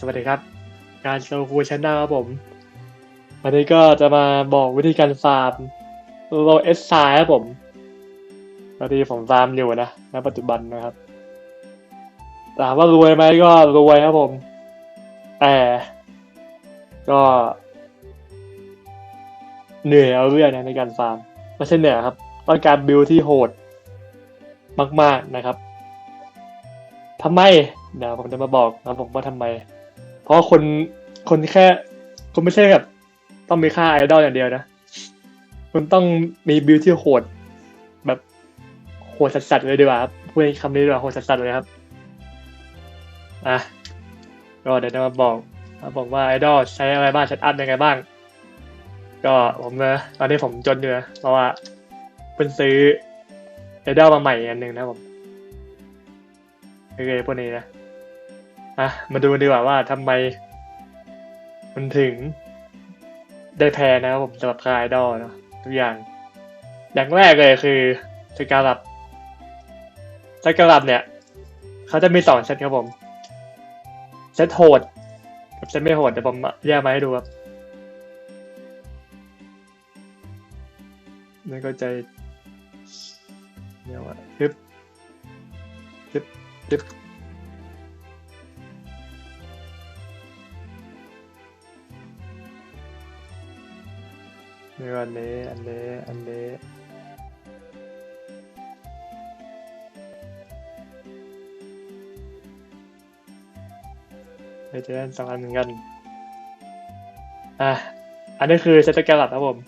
สวัสดีครับ การโซคูชแนลครับผม วันนี้ก็จะมาบอกวิธีการฟาร์มโลเอสไซครับผมพอดีผมฟาร์มอยู่นะณปัจจุบันนะครับถามว่ารวยไหมก็รวยครับผม แต่ก็ เหนื่อยเอาเรื่องนะในการฟาร์มไม่ใช่เหนื่อยครับต้องการบิลที่โหดมาก ๆนะครับทำไม เดี๋ยวผมจะมาบอกนะผมว่าทำไม เพราะคนคนแค่คุณไม่ใช่แบบต้องมีค่าไอดอลอย่างเดียวนะคุณต้องมีบิลที่โหด แบบโหดสัสๆเลยดีกว่าครับพูดคำนี้ดีกว่าโหดสัสๆเลยครับอะก็เดี๋ยวจะมาบอกมาบอกว่าไอดอลใช้อะไรบ้างเซตอัพยังไงบ้าง ก็ผมนะตอนนี้ผมจนเนื้อเพราะว่าเพิ่งซื้อไอดอลมาใหม่อันหนึ่งนะผมโอเคพวกนี้นะ อะมาดูดีกว่าว่าทำไม มันถึงได้แพ้นะครับผมสำหรับคลายดอเนาะทุกอย่าง อย่างแรกเลยคือสกาลับสกาลับเนี่ย เขาจะมีสองเซตครับผมเซตโหดกับเซตไม่โหดเดี๋ยวผมแยกมาให้ดูครับไม่เข้าใจเนี่ยว่าฮึบฮึบฮึบ มีอันนี้อันนี้อันนี้ไปเจอกันสองอันเหมือนกัน อะ อันนี้คือเซตแกลลัดครับผม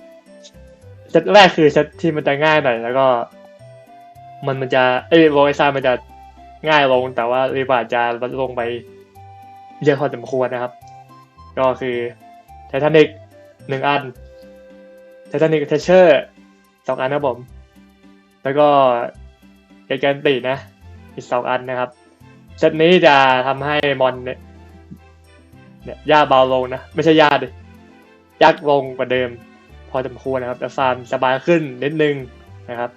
เซตแรกคือเซตที่มันจะง่ายหน่อยแล้วก็ มันมันจะเอ้ยโรยซามันจะง่ายลง แต่ว่ารีบาร์จะลดลงไปเยอะพอสมควรนะครับ ก็คือไททานิกหนึ่งอัน ไททนิกเทเชอร์สองอันนะผม แล้วก็เอแกนตินะ อีกสองอันนะครับ เซตนี้จะทำให้มอนเนี่ยเนี่ยยากเบาลงนะ ไม่ใช่ยากดิยากลงกว่าเดิม พอสมควรนะครับแต่ฟาร์มสบายขึ้นนิดนึงนะครับ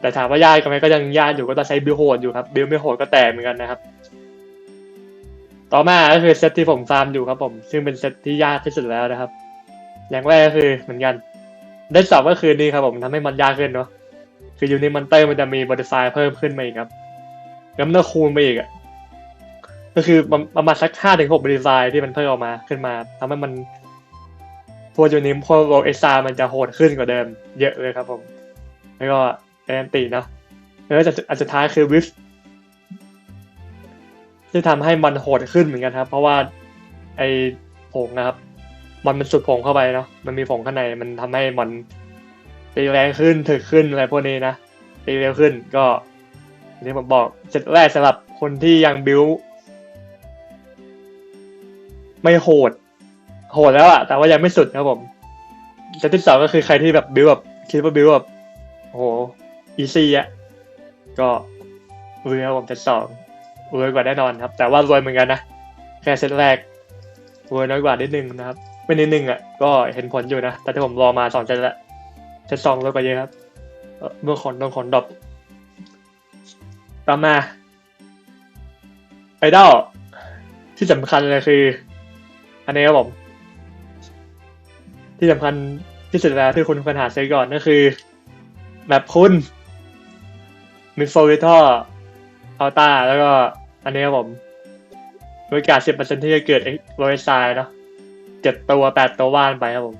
แต่ถามว่ายากไหมก็ยังยากอยู่ก็ต้องใช้บิลโหดอยู่ครับ บิลไม่โหดก็แตกเหมือนกันนะครับ ต่อมาก็คือเซตที่ผมฟาร์มอยู่ครับผม ซึ่งเป็นเซตที่ยากที่สุดแล้วนะครับ อย่างแรกก็คือเหมือนกัน ได้สองก็คือนี่ครับผมทำให้มันยากขึ้นเนาะคือยูนิมอนเตอร์มันจะมี modify เพิ่มขึ้นมาอีกครับแล้วมันก็คูณไปอีกอะก็คือประมาณสักห้าถึงหก modify ที่มันเพิ่มออกมาขึ้นมาทำให้มันพวกยูนิมพวกโรเอซามันจะโหดขึ้นกว่าเดิม เยอะเลยครับผม แล้วก็แอนตีเนาะแล้วจะอันสุดท้ายคือวิฟที่ทำให้มันโหดขึ้นเหมือนกันครับ เพราะว่าไอผงนะครับ มันมันสุดผงเข้าไปเนาะมันมีผงข้างในมันทำให้มันตีแรงขึ้นถึกขึ้นอะไรพวกนี้นะตีเร็วขึ้นก็อนี่ผมบอกเซตแรกสำหรับคนที่ยังบิวไม่โหด โหดแล้วอะแต่ว่ายังไม่สุดครับผมเซตที่สองก็คือใครที่แบบบิวแบบคิดว่าบิวแบบโอ้โหอีซี่อะก็รวยครับผมเซตสองรวยกว่าแน่นอนครับ แต่ว่ารวยเหมือนกันนะแค่เซตแรกรวยน้อยกว่านิดนึงนะครับ ไม่นิดนึงอะก็เห็นผลอยู่นะ แต่ที่ผมรอมาสองเซตละเซตสองรวยกว่าเยอะครับเมื่อขอนต้องขนดรอปต่อมาไอดอลที่สำคัญเลยคือ อันนี้ครับผม ที่สำคัญที่สุดแล้วที่คุณควรหาซื้อก่อนก็คือแบบคุณมิโฟวิทอร์อัลตาแล้วก็อันนี้ครับผมโอกาสสิบเปอร์เซ็นที่จะเกิดโรยซายเนาะ เจ็ดตัวแปดตัวว่านไปครับผม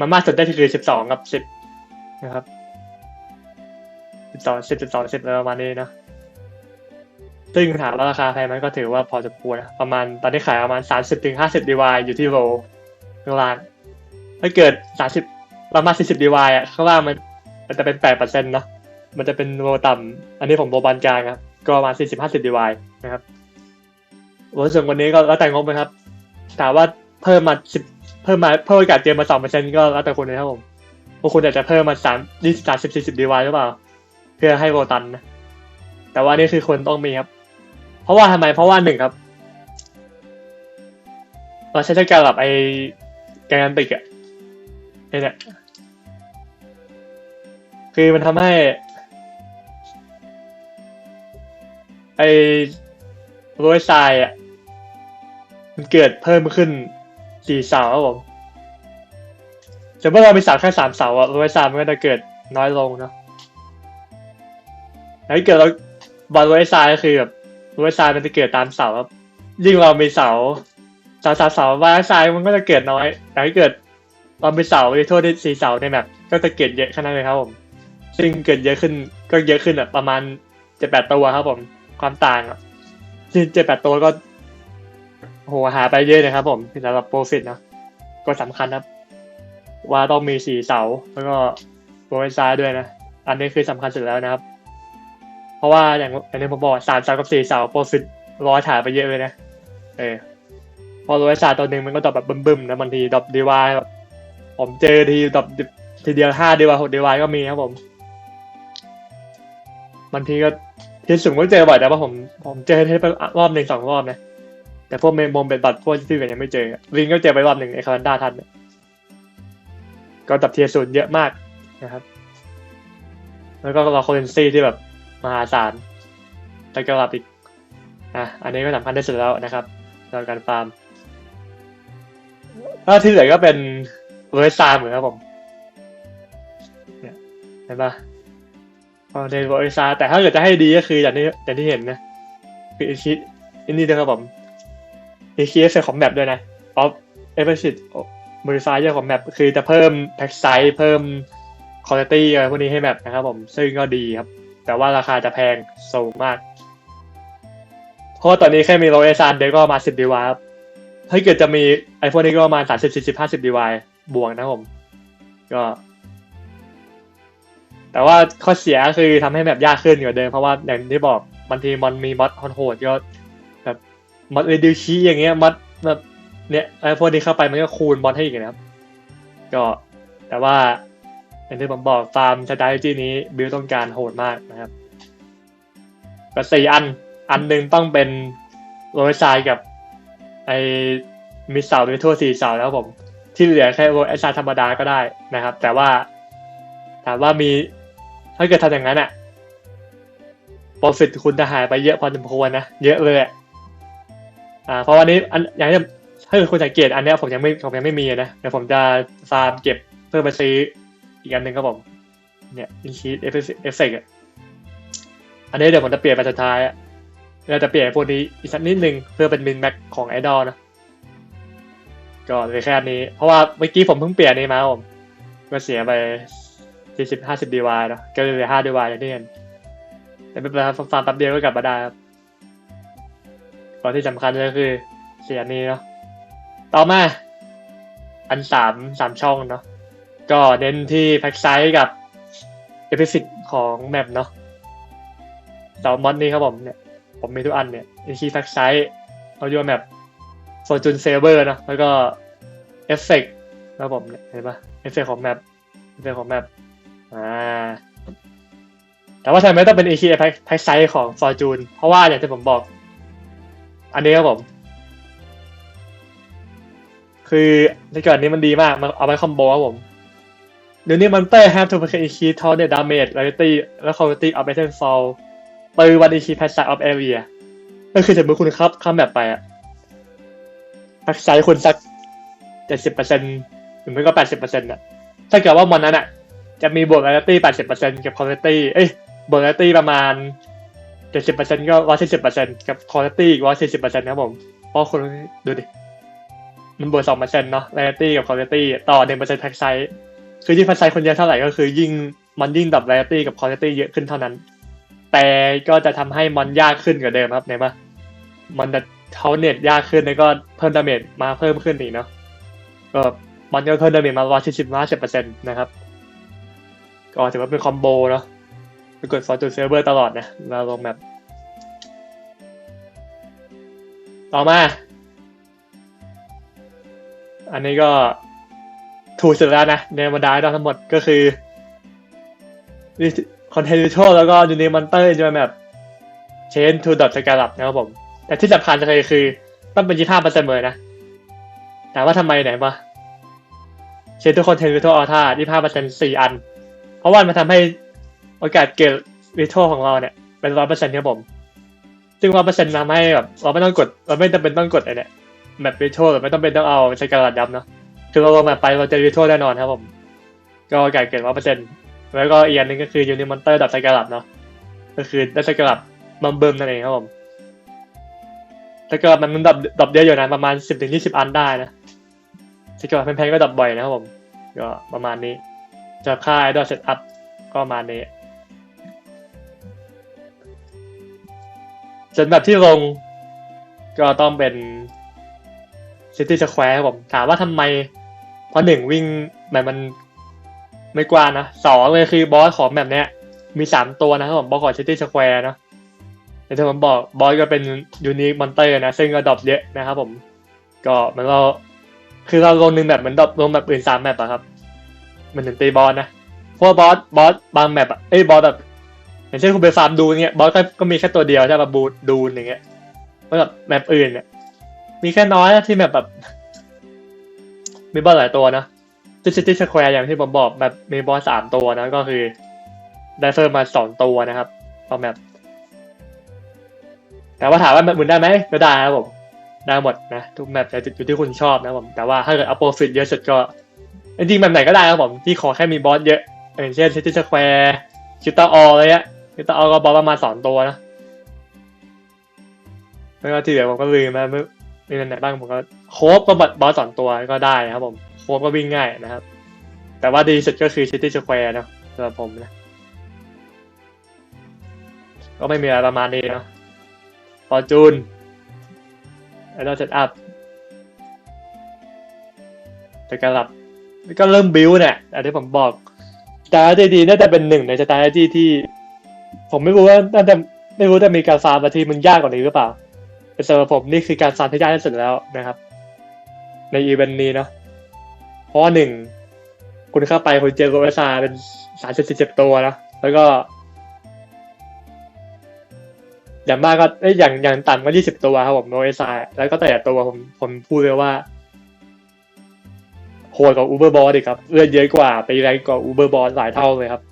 มันมากสุดได้ที่คือสิบสองกับสิบนะครับสิบสองสิบสิบสองสิบอะไรประมาณนี้นะซึ่งถามว่าราคาแพงไหมก็ถือว่าพอจะควรนะประมาณตอนนี้ขายประมาณสามสิบถึงห้าสิบดีวายอยู่ที่โรข้างล่างถ้าเกิดสามสิบประมาณสี่สิบดีวายอะข้างล่างมันมันจะเป็นแปดเปอร์เซ็นต์นะมันจะเป็นโรต่ำอันนี้ผมโรบานกลางครับก็ประมาณสี่สิบห้าสิบดีวายนะครับโรส่วนวันนี้ก็แล้วแต่งบนะครับถามว่า เพิ่มมาสิบเพิ่มมาเพิ่มโอกาสเจอมาสองเปอร์เซ็นต์ก็แล้วแต่คุณนะครับผมบางคุณอาจจะเพิ่มมาสามยี่สิบสามสิบสี่สิบดีวายหรือเปล่า เพื่อให้โรตันนะแต่ว่านี่คือคนต้องมีครับ เพราะว่าทำไมเพราะว่าหนึ่งครับเราใช้จัการกับไอแกนติกอะไอเนี่ยคือมันทำให้ ไอโรยทรายอะมันเกิดเพิ่มขึ้น สี่เสาครับผมแต่เมื่อเรามีเสาแค่สามเสาอะรอยสามมันก็จะเกิดน้อยลงเนาะแล้วถ้าเกิดเราบอลรอยซายก็คือแบบรอยซายมันจะเกิดตามเสาครับยิ่งเรามีเสาเสาเสาเสาร้อยซายมันก็จะเกิดน้อยแต่ถ้าเกิดเรามีเสาในทั่วที่สี่เสาในแบบก็จะเกิดเยอะขนาดเลยครับผม ซึ่งเกิดเยอะขึ้นก็เยอะขึ้นอะประมาณเจ็ดแปดตัวครับผมความต่างอะซึ่งเจ็ดแปดตัวก็ โหหาไปเยอะนะครับผมสำหรับโปรฟิตนะก็สำคัญครับ ว่าต้องมีสี่เสา แล้วก็โปรไฟซ้ายด้วยนะ อันนี้คือสำคัญสุดแล้วนะครับ เพราะว่าอย่างอย่างที่ผมบอกสามเสากับสี่เสาโปรฟิตร้อยถ่ายไปเยอะเลยนะ เออ พอร้อยสาตัวหนึ่งมันก็ดรอปแบบบึ้มๆนะบางทีดรอปดีวายแบบผมเจอทีดรอปทีเดียวห้าดีวายหกดีวายก็มีครับผมบางทีก็ที่สูงก็เจอบ่อยแต่ว่าผมผมเจอที่ไปรอบหนึ่งสองรอบนะ แต่พวกเมมโมเป็นบัตรพวกที่อื่นยังไม่เจอวิงก็เจอไปรอบหนึ่งไอคารันดาทันเนี่ยก็ดับเทียร์ศูนย์เยอะมากนะครับ แล้วก็รอโคเรนซีที่แบบมหาศาลแต่ก็รับอีกอะอันนี้ก็สำคัญที่สุดแล้วนะครับสำหรับการฟาร์มแล้วที่เหลือก็เป็นเวอร์ซามเหมือนครับผมเนี่ยเห็นปะพอในเวอร์ซาแต่ถ้าเกิดจะให้ดีก็คืออย่างที่อย่างที่เห็นนะคืออิชิอันนี้นะครับผม มีคียเอฟเฟกของแมปด้วยนะออฟเอฟเฟกต์บริฟายเยอของแมปคือจะเพิ่มแพ็กไซส์เพิ่มคุณภาพอะไรพวกนี้ให้แมปนะครับผมซึ่งก็ดีครับ แต่ว่าราคาจะแพงสูงมาก เพราะว่าตอนนี้แค่มีโรเอซานเดก็ประมาสิบดีวายครับถ้าเกิดจะมีไอโฟนนี้ก็ประมาณสามสิบสี่สิบห้าสิบดีวายบวกนะครับผม ก็ แต่ว่าข้อเสียคือทำให้แมปยากขึ้นกว่าเดิมเพราะว่าอย่างที่บอกบางทีมันมีมอดโหดก็ มอดเรดิวชีอย่างเงี้ยมอดแบบเนี่ยไอ้พวกนี้เข้าไปมันก็คูณมอดให้อีกนะครับ ก็แต่ว่าอย่างที่ผมบอกฟาร์มสไตล์จีนี้บิวต้องการโหดมากนะครับก็สี่อันอันหนึ่งต้องเป็นโรยซายกับ ไอ้มิสเสาหรือทั่วสี่เสาแล้วผม ที่เหลือแค่โรยไอซายธรรมดาก็ได้นะครับ แต่ว่าถามว่ามีถ้าเกิดทำอย่างนั้นอะโปรฟิตคุณจะหายไปเยอะพอสมควรนะ เยอะเลย อ่าเพราะวันนี้อันอย่างที่ถ้าคุณสังเกตอันเนี้ยผมยังไม่ผมยังไม่มีนะเดี๋ยวผมจะฟาร์มเก็บเพื่อมาซื้ออีกอันหนึ่งครับผมเนี่ยอินชีเอฟเอฟเฟกต์อันนี้เดี๋ยวผมจะเปลี่ยนไปสุดท้ายอะเราจะเปลี่ยนพวกนี้อีกสักนิดนึงเพื่อเป็นมินแม็กของไอดอลนะก็เลยแค่นี้ เพราะว่าเมื่อกี้ผมเพิ่งเปลี่ยนนี้มาผมก็เสียไปสี่สิบห้าสิบดีวายเนาะก็เลยเหลือห้าดีวายอย่างที่เห็นแต่ไม่เป็นไรครับฟาร์มแป๊บเดียวก็กลับมาได้ครับ ก่อนที่สำคัญก็คือเสียนี้เนาะต่อมา อันสามสามช่องเนาะก็เน้นที่แพ็กไซส์กับเอพิฟิตของแมปเนาะสองมอดนี้ครับผมเนี่ยผมมีทุกอันเนี่ยอินชีแพ็กไซส์เอาอยู่แมปฟอร์จูนเซเบอร์เนาะแล้วก็เอฟเฟกต์ครับผมเนี่ยเห็นปะเอฟเฟกต์ของแมปเอฟเฟกต์ของแมปอ่าแต่ว่าทำไมต้องเป็น e อ p แพ็กไซส์ของ Fortune เพราะว่าอย่างที่ผมบอก อันนี้ครับผม คือในก่อนนี้มันดีมาก มันเอาไปคอมโบครับผมเดี๋ยวนี้มันเตอร์ have to make increase t o the damage rarity และ quality of item fall ปืนวัน increase patch size of area ก็คือสมมติคุณครับข้ามแบบไปอะแพ็กไซส์คุณสักเจ็ดสิบเปอร์เซ็นต์หรือไม่ก็แปดสิบเปอร์เซ็นต์อะถ้าเกิดว่ามันนั้นอะจะมีบวก rarity แปดสิบเปอร์เซ็นต์กับ quality เอ้ยบวก rarity ประมาณ เจ็ดสิบเปอร์เซ็นต์ก็ร้อยสี่สิบเปอร์เซ็นต์กับคุณภาพอีกร้อยสี่สิบเปอร์เซ็นครับผมเพราะคุณดูดิ มันบวกสองเปอร์เซ็นต์เนาะคุณภาพกับคุณภาพต่อหนึ่งเปอร์เซ็นต์แพ็กไซส์คือยิ่งแพ็กไซส์คนเยอะเท่าไหร่ก็คือยิ่งมันยิ่งดับคุณภาพกับคุณภาพเยอะขึ้นเท่านั้น แต่ก็จะทำให้มันยากขึ้นกว่าเดิมครับเนี่ยปะมันจะเขาเน็ตยากขึ้นแล้วก็เพิ่มดาเมจมาเพิ่มขึ้นอีกเนาะก็มันก็เพิ่มดาเมจมาร้อยสี่สิบห้าสิบเปอร์เซ็นต์นะครับก็ถือว่าเป็นคอมโบเนาะ ไปกด Fortune Server ตลอดนะเราลงแบบ ต่อมา อันนี้ก็ถูกสุดแล้วนะ ในบรรดาดทั้งหมดก็คือคอนเทนต์ทัลแล้วก็ยูนิมอนเตอร์จะแบบเชนทูดอทสกาลับนะครับผม แต่ที่สำคัญเลยคือ ต้องเป็นยี่ห้าเปอร์เซ็นต์เลยนะแต่ว่าทำไมไหนมาเชนทุกคอนเทนต์ทัลอัลท่ายี่ห้าเปอร์เซ็นต์สี่อัน เพราะว่ามันทำให้ โอกาสเกิดวิทัลของเราเนี่ยเป็นร้อยเปอร์เซ็นต์ครับผม ซึ่งร้อยเปอร์เซ็นต์ทำให้แบบเราไม่ต้องกด เราไม่จำเป็นต้องกดไอ้เนี่ยแมปวิชวลไม่ต้องเป็นต้องเอาสกาลัดยับเนาะคือเราลงแมปไปเราจะวิชวลแน่นอนครับผม ก็ไก่เกิดร้อยเปอร์เซ็นต์แล้วก็อีกอันหนึ่งก็คือยูนิมอนเตอร์ดับสกาลัดเนาะก็คือได้สกาลัดบัมเบิมนั่นเองครับผมสกาลัดมันดับดับเยอะอยู่นะประมาณสิบถึงยี่สิบอันได้นะสกาลัดแพงๆก็ดับบ่อยนะครับผมก็ประมาณนี้จะค่ายดอเซตอัพก็ประมาณนี้ ส่วนแบบที่ลงก็ต้องเป็น City Square ครับผมถามว่าทำไม เพราะหนึ่งวิ่งแบบมันไม่กว้างนะสองเลยคือบอสของแบบเนี้ย มีสามตัวนะครับผมบอสของ City Square นะแต่ที่ผมบอกบอสก็เป็นยูนิคมอนเตอร์นะ ซึ่งก็ดรอปเยอะนะครับผม ก็มันก็คือเราลงหนึ่งแบบเหมือนดรอปลงแบบอื่นสามแบบอะครับ มันถึงตีบอสนะเพราะว่าบอสบอสบางแมปอะเอ้ยบอสแบบ อย่างเช่นคุณไปฟาร์มดูเนี่ยบอสก็ก็มีแค่ตัวเดียวใช่ป่ะบูดูนอย่างเงี้ยแล้วแบบแมปอื่นเนี่ยมีแค่น้อยนะที่แบบแบบ มีบอสหลายตัวนะซิตี้สแควร์อย่างที่ผมบอกแบบมีบอสสามตัวนะก็คือได้เพิ่มมาสองตัวนะครับต่อแมปแต่ว่าถามว่าแบบหมุนได้ไหมก็ได้ครับผมได้หมดนะทุกแมปแต่อยู่ที่คุณชอบนะผมแต่ว่าถ้าเกิดอัพโปรฟิตเยอะสุดก็จริงๆแบบไหนก็ได้ครับผมที่ขอแค่มีบอสเยอะอย่างเช่นซิตี้สแควร์ชิตาออลอะ ไรเงี้ยชิตาออก็บอสประมาณสองตัวนะแล้วก็ที่เหลือผมก็ลืมนะไม่มีอันไหนบ้างผมก็โคบก็บอสสองตัวก็ได้นะครับผมโคบก็วิ่งง่ายนะครับ แต่ว่าดีสุดก็คือซิตี้สแควร์นะสำหรับผมนะ ก็ไม่มีอะไรประมาณนี้เนาะฟอร์จูนไอดอลเซตอัพแต่การหลับก็เริ่มบิวเนี่ยอันที่ผมบอกสตาร์ดีน่าจะเป็นหนึ่งในสตาร์ทที่ ผมไม่รู้ว่าน่าจะไม่รู้จะมีการฟาร์มบางทีมันยากกว่านี้หรือเปล่าแต่สำหรับผมนี่คือการฟาร์มที่ยากที่สุดแล้วนะครับ ในอีเวนต์นี้เนาะเพราะหนึ่งคุณเข้าไปคุณเจอโกเวซาเป็นสามสิบสิบตัวนะแล้วก็อย่างมากก็เอ้ยอย่างอย่างต่ำก็ยี่สิบตัวครับผมโนเอซาแล้วก็แต่ละตัวผมผมพูดเลยว่าโหดกว่าอูเบอร์บอสอีกครับเลือดเยอะกว่าไปแรงกว่าอูเบอร์บอสหลายเท่าเลยครับ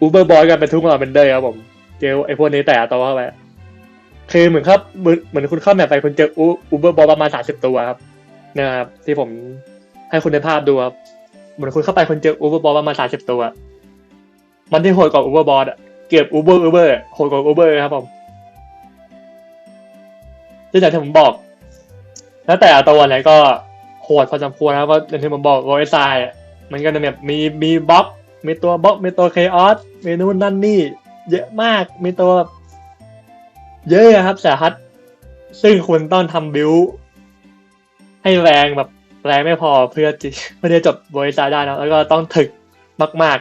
อูเบอร์บอสกันเป็นทุกเราเป็นเดอร์ครับผม เจอไอ้พวกนี้แต่ตัวเข้าไปคือเหมือนครับเหมือนเหมือนคุณเข้าแมปไปคุณเจออูอูเบอร์บอสประมาณสามสิบตัวครับนะครับที่ผมให้คุณในภาพดูครับเหมือนคุณเข้าไปคุณเจออูเบอร์บอสประมาณสามสิบตัว มันที่โหดกว่าอูเบอร์บอสเกือบอูเบอร์อูเบอร์โหดกว่าอูเบอร์ครับผมที่อย่างที่ผมบอก แล้วแต่ตัวไหนก็โหดพอสมควรนะครับก็อย่างที่ผมบอกโรยซายมันก็จะแบบมีมีบ็อกมีตัวบ็อกมีตัวเคออสมีนู่นนั่นนี่ เยอะมากมีตัวเยอะครับสาหัสซึ่งคุณต้องทำบิวให้แรงแบบแรงไม่พอเพื่อจิเพื่อจะจบโรยซายได้นะแล้วก็ต้องถึกมาก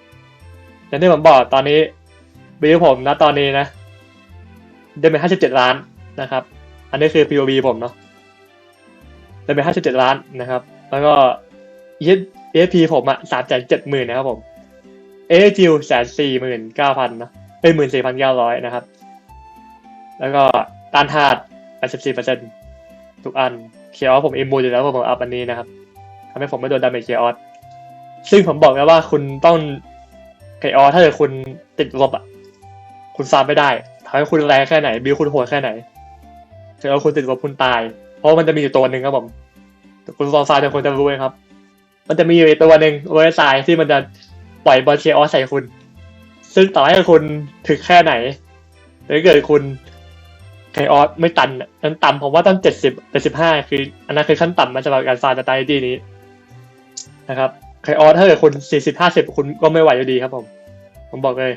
ๆ อย่างที่ผมบอกตอนนี้บิวผมนะตอนนี้นะได้เป็นห้าสิบเจ็ดล้านนะครับ อันนี้คือ POV ผมเนาะได้ไปห้าสิบเจ็ดล้านนะครับ แล้วก็ ESP ผมอะสามแสนเจ็ดหมื่นนะครับผม เอจิวแสนสี่หมื่นเก้าพันนะเป็นหมื่นสี่พันเก้าร้อยนะครับ แล้วก็ตานทาดแปดสิบสี่เปอร์เซ็นต์ทุกอันเคียร์ผมเอมูอยู่แล้วผมอัพอันนี้นะครับทำให้ผมไม่โดนดาเมจเคียร์ซึ่งผมบอกแล้วว่าคุณต้องเคียร์ถ้าเกิดคุณติดลบอะ คุณฟาร์มไม่ได้ทำให้คุณแรงแค่ไหน บิวคุณโหดแค่ไหนคือเอาคุณติดลบคุณตาย เพราะมันจะมีอยู่ตัวหนึ่งครับผมคุณฟอร์ฟาจะควรจะรู้ครับ มันจะมีอยู่ตัวหนึ่งเวอร์ซายที่มันจะ ปล่อยบอลเคออสใส่คุณ ซึ่งต่อให้คุณถึงแค่ไหนหรือเกิดคุณเคออสไม่ตันนั้นต่ำผมว่าต้องเจ็ดสิบเจ็ดสิบห้าคือ อันนั้นคือขั้นต่ำมันสำหรับการฟาร์สไตล์ดีนี้นะครับเคออสถ้าเกิดคุณสี่สิบห้าสิบคุณก็ไม่ไหวอยู่ดีครับผม ผมบอกเลย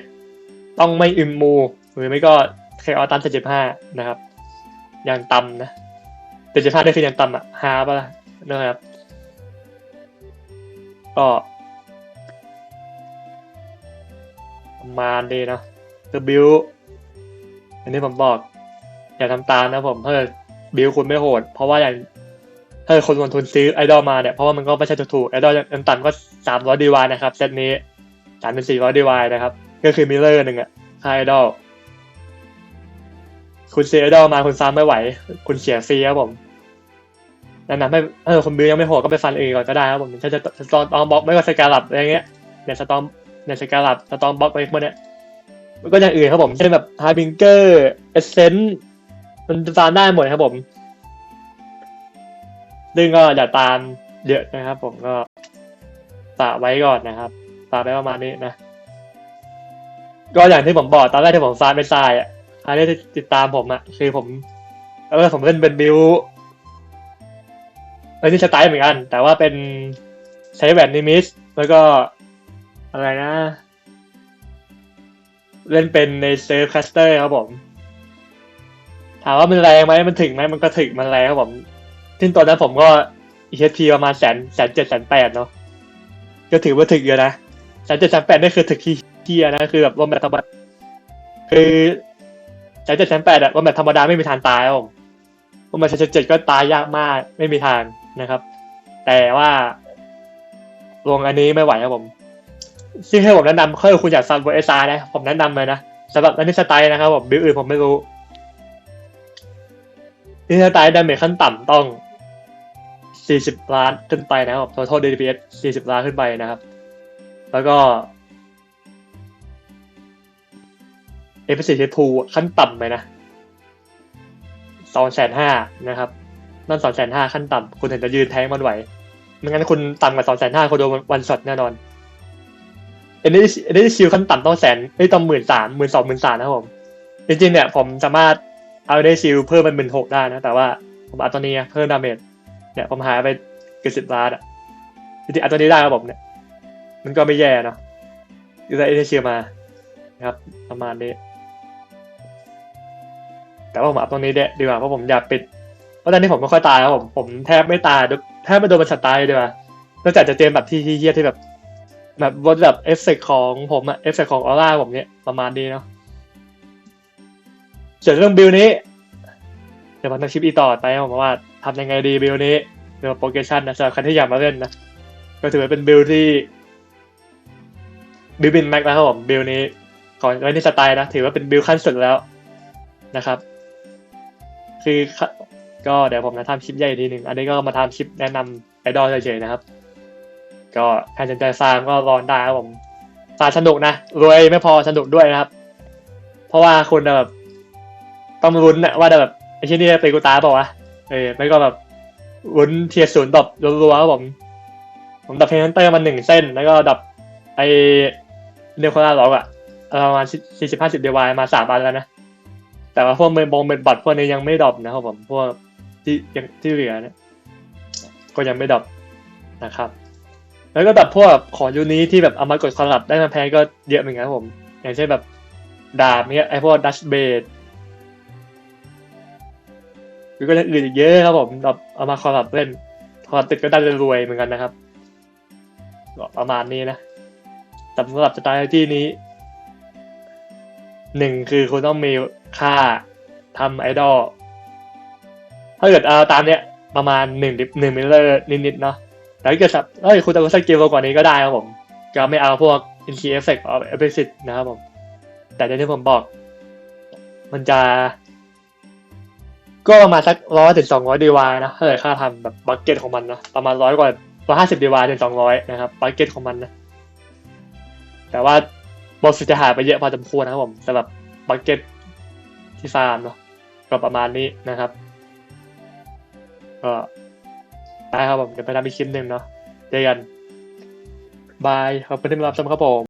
ต้องไม่อิมมู หรือไม่ก็เคออตันเจ็ดสิบห้านะครับ อย่างต่ำนะเจ็ดสิบห้าได้คืออย่างต่ำอะฮาปะล่ะนะครับก็ ประมาณนี้เนาะคือบิวอันนี้ผมบอก อย่าทำตามนะผมถ้าบิวคุณไม่โหด เพราะว่าอย่างถ้าคนลงทุนซื้อไอดอลมาเนี่ยเพราะว่ามันก็ไม่ใช่ถูกไอดอลยังต่ำก็สามร้อยดีวายนะครับเซตนี้สามเป็นสี่ร้อยดีวายนะครับ ก็คือมิเลอร์หนึ่งอะค่าไอดอลคุณเสียไอดอลมาคุณซ้ำไม่ไหว คุณเสียฟรีครับผมนั่นนะไม่เออคุณบิวยังไม่โหดก็ไปฟันเองก่อนก็ได้ครับผมถ้าจะสตอมตอมบล็อกไม่ก็สกาลับอะไรเงี้ยเนี่ยสตอม เนี่ยสกาลับสตอมบล็อกอะไรพวกเนี้ยมันก็อย่างอื่นครับผม เช่นแบบฮาร์บิงเกอร์เอเซนต์มันฟามได้หมดครับผมซึ่งก็อย่าตามเยอะนะครับ ผมก็ฝากไว้ก่อนนะครับฝากไว้ประมาณนี้นะ ก็อย่างที่ผมบอกตอนแรกที่ผมฟาร์มเป็นทรายอะใครที่ติดตามผมอะ คือผมเออผมเล่นเป็นบิวเล่นที่สไตล์เหมือนกัน แต่ว่าเป็นใช้แหวนนิมิสแล้วก็ อะไรนะ เล่นเป็นในเซิร์ฟคัสเตอร์ครับผม ถามว่ามันแรงไหมมันถึงไหมมันก็ถึงมันแรงครับผมซึ่งตอนนั้นผมก็ EHP ประมาณแสนแสนเจ็ดแสนแปดเนาะก็ถือว่าถึงเยอะนะแสนเจ็ดแสนแปดนี่คือถึงที่เที่ยนะคือแบบว่าแบบธรรมดาคือแสนเจ็ดแสนแปดอะว่าแบบธรรมดาไม่มีทางตายครับผมว่าแบบแสนเจ็ดก็ตายยากมากไม่มีทางนะครับ แต่ว่าลงอันนี้ไม่ไหวครับผม ซึ่งให้ผมแนะนำคือคุณอยากซันเวอร์เอซานะ ผมแนะนำเลยนะสำหรับอันนี้สไตล์นะครับผมบิวอื่นผมไม่รู้นี่สไตล์ดาเมจขั้นต่ำต้อง 40 ล้านขึ้นไปนะครับผม total DPS 40 ล้านขึ้นไปนะครับ แล้วก็เอฟซีเทพูขั้นต่ำไปนะสองแสนห้านะครับนั่นสองแสนห้าขั้นต่ำคุณถึงจะยืนแทงมันไหวไม่งั้นคุณต่ำกว่าสองแสนห้าคุณโดนวันช็อตแน่นอน เอ็นดี้เอ็นดี้ชิลขั้นต่ำต้องแสนไอ้ต้องหมื่นสามหมื่นสองหมื่นสามนะครับผมจริงๆเนี่ยผมสามารถเอาได้ชิลเพิ่มเป็นหมื่นหกได้นะ แต่ว่าผมอาตัวนี้เพิ่มดาเมจเนี่ยผมหายไปเกือบสิบล้านอะจริงๆอาตัวนี้ได้ครับผมเนี่ย มันก็ไม่แย่เนาะยูได้เอ็นดี้ชิลมานะครับ ประมาณนี้ แต่ว่าผมเอาตรงนี้เดะดีกว่าเพราะผมอยากปิดเพราะตอนนี้ผมไม่ค่อยตายครับผมผมแทบไม่ตายแทบไม่โดนมันฉัดตายเลยดีกว่านอกจากจะเจอแบบที่เฮี้ยที่แบบ แบบบนแบบเอฟเฟกของผมอะเอฟเฟกของออร่าผมเนี่ยประมาณนี้เนาะส่วนเรื่องบิลนี้ เดี๋ยวผมจะคลิปอีต่อไปนะผมว่าทำยังไงดีบิลนี้เรื่องโปรเกชันนะสำหรับใครที่อยากมาเล่นนะก็ถือว่าเป็นบิลที่บิลบินแม็กนะครับผมบิลนี้ก่อนไว้ในสไตล์นะ ถือว่าเป็นบิลขั้นสุดแล้วนะครับ คือก็เดี๋ยวผมจะทำคลิปใหญ่ทีหนึ่งอันนี้ก็มาทำคลิปแนะนำไอดอลเฉยๆนะครับ ก็ใครสนใจฟาร์มก็รอนได้ครับผมฟาร์มสนุกนะรวยไม่พอสนุกด้วยนะครับ เพราะว่าคุณแบบต้องลุ้นนะว่าแบบไอ้ที่นี่เป็นกูตาเปล่าวะเออไม่ก็แบบลุ้นเทียร์ศูนย์ดรอปรัวๆครับผมผมดับเพนเตอร์มาหนึ่งเส้น แล้วก็ดับไอเนโคล่าล็อกอะประมาณสี่สิบห้าสิบเดวายมาสามอันแล้วนะ แต่ว่าพวกเมนบงเมนบัตพวกนี้ยังไม่ดรอปนะครับผมพวกที่ยังที่เหลือเนี่ยก็ยังไม่ดรอปนะครับ แล้วก็แบบพวกของยูนี้ที่แบบเอามากดคอลลับได้มาแพงก็เยอะเหมือนกันครับผม อย่างเช่นแบบดาบเนี้ยไอพวกดัชเบดหรือก็อย่างอื่นอีกเยอะครับผมแบบเอามาคอลลับเล่นคอลับติดก็ได้รวยเหมือนกันนะครับประมาณนี้นะสำหรับสไตล์ที่นี้หนึ่งคือคุณต้องมีค่าทำไอดอลถ้าเกิดเอาตามเนี้ยประมาณหนึ่งดิบหนึ่งมิลเลอร์นิดๆเนาะ แต่ถ้าเกิดสับเอ้ยคุณจะสกิลกว่านี้ก็ได้ครับผม ก็ไม่เอาพวก in key effect เอา explicit นะครับผม แต่อย่างที่ผมบอก มันจะ ก็ประมาณสักร้อยถึงสองร้อยดีวายนะถ้าเกิดค่าทำแบบบัคเก็ตของมันนะประมาณร้อยกว่าร้อยห้าสิบดีวายถึงสองร้อยนะครับบัคเก็ตของมันนะ แต่ว่าบอสจะหายไปเยอะพอสมควรนะครับผมสำหรับบัคเก็ตที่ฟาร์มเนาะก็ประมาณนี้นะครับก็ ได้ครับผมเดี๋ยวไปทำอีกคลิปหนึ่งเนาะเจอกันบายขอบคุณที่มารับชมครับผม